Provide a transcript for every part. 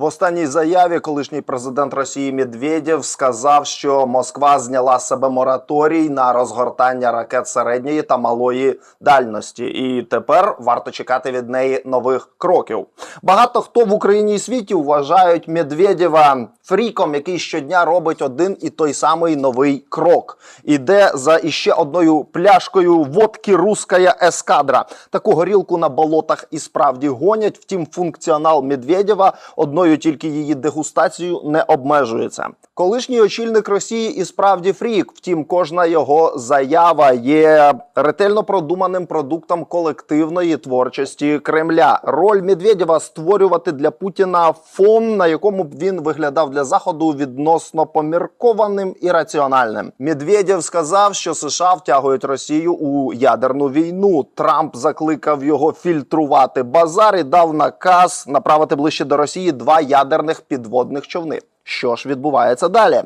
В останній заяві колишній президент Росії Медведєв сказав, що Москва зняла себе мораторій на розгортання ракет середньої та малої дальності, і тепер варто чекати від неї нових кроків. Багато хто в Україні і світі вважають Медведєва фріком, який щодня робить один і той самий новий крок. Іде за іще одною пляшкою водки руская ескадра. Таку горілку на болотах і справді гонять. Втім, функціонал Медведєва одною тільки її дегустацією не обмежується. Колишній очільник Росії і справді фрік. Втім, кожна його заява є ретельно продуманим продуктом колективної творчості Кремля. Роль Медведєва створювати для Путіна фон, на якому б він виглядав для заходу відносно поміркованим і раціональним. Медведєв сказав, що США втягують Росію у ядерну війну. Трамп закликав його фільтрувати базар і дав наказ направити ближче до Росії два ядерних підводних човни. Що ж відбувається далі?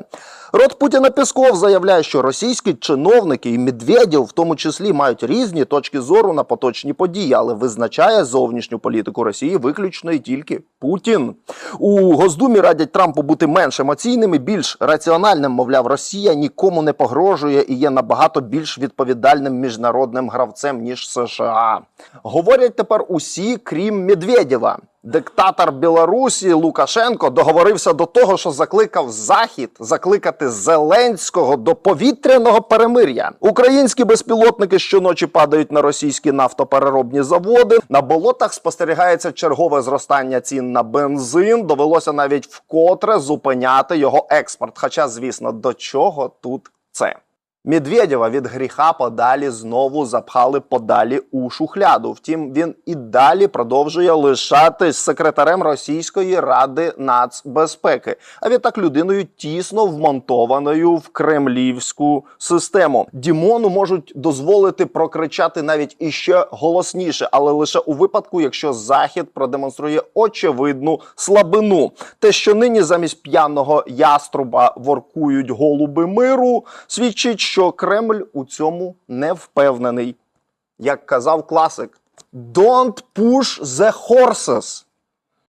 Рот Путіна Песков заявляє, що російські чиновники і Медведєв в тому числі мають різні точки зору на поточні події, але визначає зовнішню політику Росії виключно і тільки Путін. У Госдумі радять Трампу бути менш емоційним і більш раціональним. Мовляв, Росія нікому не погрожує і є набагато більш відповідальним міжнародним гравцем ніж США. Говорять тепер усі, крім Медведєва. Диктатор Білорусі Лукашенко договорився до того, що закликав Захід закликати Зеленського до повітряного перемир'я. Українські безпілотники щоночі падають на російські нафтопереробні заводи. На болотах спостерігається чергове зростання цін на бензин. Довелося навіть вкотре зупиняти його експорт. Хоча, звісно, до чого тут це? Медведєва від гріха подалі знову запхали подалі у шухляду. Втім, він і далі продовжує лишатись секретарем Російської ради нацбезпеки, а відтак людиною тісно вмонтованою в кремлівську систему. Дімону можуть дозволити прокричати навіть іще голосніше, але лише у випадку, якщо захід продемонструє очевидну слабину. Те, що нині замість п'яного яструба воркують голуби миру, свідчить, що Кремль у цьому не впевнений. Як казав класик, Don't push the horses.